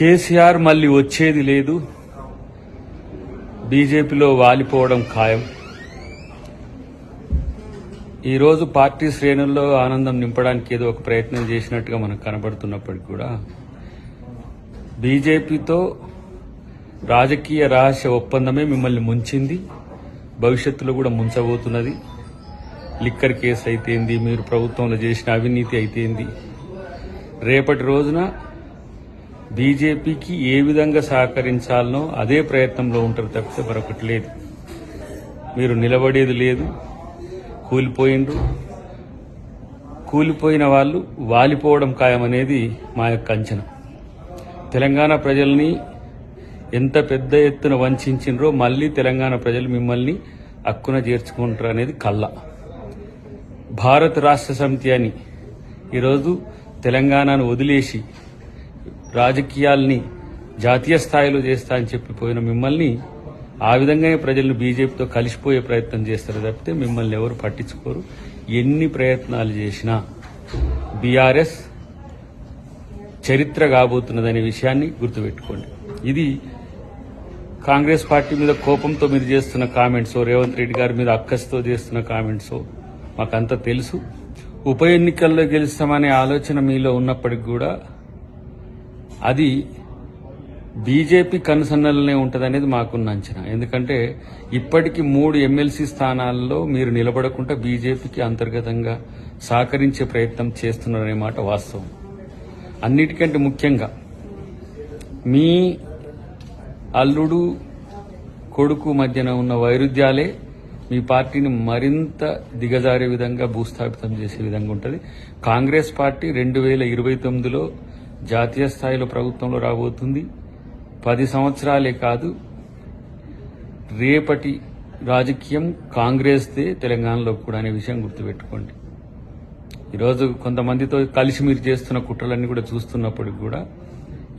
కేసీఆర్ మళ్ళీ వచ్చేది లేదు. బీజేపీలో వాలిపోవడం ఖాయం. ఈరోజు పార్టీ శ్రేణుల్లో ఆనందం నింపడానికి ఏదో ఒక ప్రయత్నం చేసినట్టుగా మనకు కనబడుతున్నప్పటికీ కూడా బీజేపీతో రాజకీయ రహస్య ఒప్పందమే మిమ్మల్ని ముంచింది. భవిష్యత్తులో కూడా ముంచబోతున్నది. లిక్కర్ కేసు అయితేంది మీరు ప్రభుత్వంలో చేసిన అవినీతి అయితేంది. రేపటి రోజున బీజేపీకి ఏ విధంగా సహకరించాలనో అదే ప్రయత్నంలో ఉంటారు తప్పితే మరొకటి లేదు. మీరు నిలబడేది లేదు. కూలిపోయిండ్రు. కూలిపోయిన వాళ్ళు వాలిపోవడం ఖాయమనేది మా యొక్క అంచనా. తెలంగాణ ప్రజల్ని ఎంత పెద్ద ఎత్తున వంచిండ్రో మళ్ళీ తెలంగాణ ప్రజలు మిమ్మల్ని అక్కున చేర్చుకుంటారు అనేది కళ్ళ. భారత రాష్ట్ర సమితి అని ఈరోజు తెలంగాణను వదిలేసి రాజకీయాల్ని జాతీయ స్థాయిలో చేస్తా అని చెప్పి పోయిన మిమ్మల్ని ఆ విధంగానే ప్రజలను బీజేపీతో కలిసిపోయే ప్రయత్నం చేస్తారు తప్పితే మిమ్మల్ని ఎవరు పట్టించుకోరు. ఎన్ని ప్రయత్నాలు చేసినా బీఆర్ఎస్ చరిత్ర కాబోతున్నదనే విషయాన్ని గుర్తుపెట్టుకోండి. ఇది కాంగ్రెస్ పార్టీ మీద కోపంతో మీరు చేస్తున్న కామెంట్స్ రేవంత్ రెడ్డి గారి మీద అక్కస్తో చేస్తున్న కామెంట్స్ మాకంతా తెలుసు. ఉప ఎన్నికల్లో గెలుస్తామనే ఆలోచన మీలో ఉన్నప్పటికి కూడా అది బీజేపీ కనుసన్నలనే ఉంటుందనేది మాకున్న అంచనా. ఎందుకంటే ఇప్పటికి మూడు ఎమ్మెల్సీ స్థానాల్లో మీరు నిలబడకుండా బీజేపీకి అంతర్గతంగా సహకరించే ప్రయత్నం చేస్తున్నారనే మాట వాస్తవం. అన్నిటికంటే ముఖ్యంగా మీ అల్లుడు కొడుకు మధ్యన ఉన్న వైరుధ్యాలే మీ పార్టీని మరింత దిగజారే విధంగా భూస్థాపితం చేసే విధంగా ఉంటుంది. కాంగ్రెస్ పార్టీ రెండు వేల ఇరవై తొమ్మిదిలో జాతీయ స్థాయిలో ప్రభుత్వంలో రాబోతుంది. పది సంవత్సరాలే కాదు. రేపటి రాజకీయం కాంగ్రెస్దే తెలంగాణలో కూడా అనే విషయం గుర్తుపెట్టుకోండి. ఈరోజు కొంతమందితో కలిసి మీరు చేస్తున్న కుట్రలన్నీ కూడా చూస్తున్నప్పటికి కూడా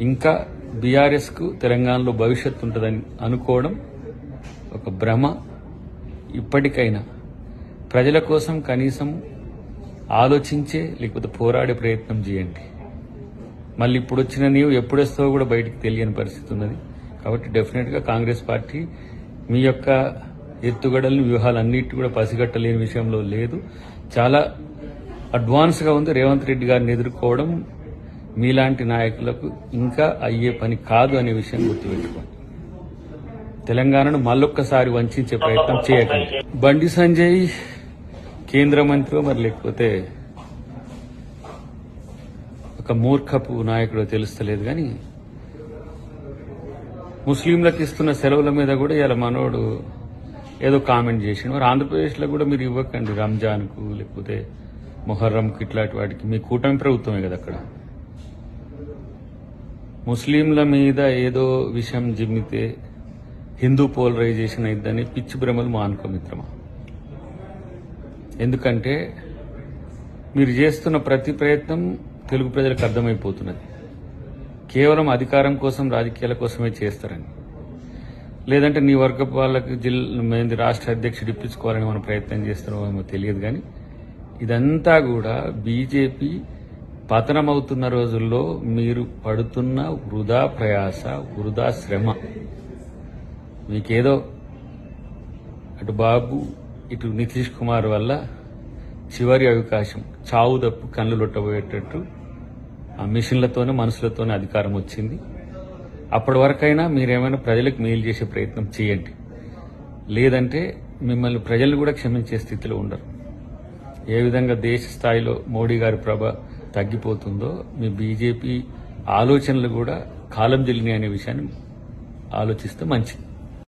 ఇంకా బీఆర్ఎస్కు తెలంగాణలో భవిష్యత్తు ఉంటుందని అనుకోవడం ఒక భ్రమ. ఇప్పటికైనా ప్రజల కోసం కనీసం ఆలోచించే లేకపోతే పోరాడే ప్రయత్నం చేయండి. మళ్ళీ ఇప్పుడు వచ్చిన నీవు ఎప్పుడేస్తావో కూడా బయటికి తెలియని పరిస్థితి ఉన్నది. కాబట్టి డెఫినెట్గా కాంగ్రెస్ పార్టీ మీ యొక్క ఎత్తుగడలను వ్యూహాలన్నిటి కూడా పసిగట్టలేని విషయంలో లేదు. చాలా అడ్వాన్స్గా ఉంది రేవంత్ రెడ్డి గారిని ఎదుర్కోవడం. మీలాంటి నాయకులకు ఇంకా అయ్యే పని కాదు అనే విషయం గుర్తుపెట్టుకోండి. తెలంగాణను మళ్ళొక్కసారి వంచే ప్రయత్నం చేయకండి. బండి సంజయ్ కేంద్ర మంత్రి మరి లేకపోతే ఒక మూర్ఖపు నాయకుడు తెలుస్తలేదు కానీ ముస్లింలకు ఇస్తున్న సెలవుల మీద కూడా ఇలా మనోడు ఏదో కామెంట్ చేసిండు. మరి ఆంధ్రప్రదేశ్లో కూడా మీరు ఇవ్వకండి రంజాన్కు లేకపోతే మొహర్రంకు ఇట్లాంటి వాటికి. మీ కూటమి ప్రభుత్వమే కదా అక్కడ. ముస్లింల మీద ఏదో విషయం జిమ్మితే హిందూ పోలరైజేషన్ అయిద్దని పిచ్చి భ్రమలు మానుకో మిత్రమా? ఎందుకంటే మీరు చేస్తున్న ప్రతి ప్రయత్నం తెలుగు ప్రజలకు అర్థమైపోతున్నది. కేవలం అధికారం కోసం రాజకీయాల కోసమే చేస్తారని. లేదంటే నీ వర్గ వాళ్ళకి జిల్లా మేంది రాష్ట్ర అధ్యక్షుడు ఇప్పించుకోవాలని మనం ప్రయత్నం చేస్తున్నామో తెలియదు కానీ ఇదంతా కూడా బీజేపీ పతనమవుతున్న రోజుల్లో మీరు పడుతున్న వృధా ప్రయాస వృధా శ్రమ. మీకేదో అటు బాబు ఇటు నితీష్ కుమార్ వల్ల చివరి అవకాశం చావు తప్పు కళ్ళు లొట్టబోయేటట్టు మిషన్లతోనే మనుషులతోనే అధికారం వచ్చింది. అప్పటి వరకైనా మీరేమైనా ప్రజలకు మేలు చేసే ప్రయత్నం చేయండి. లేదంటే మిమ్మల్ని ప్రజలు కూడా క్షమించే స్థితిలో ఉండరు. ఏ విధంగా దేశ స్థాయిలో మోడీ గారి ప్రభ తగ్గిపోతుందో మీ బీజేపీ ఆలోచనలు కూడా కాలం చెల్లినాయి అనే విషయాన్ని ఆలోచిస్తే మంచిది.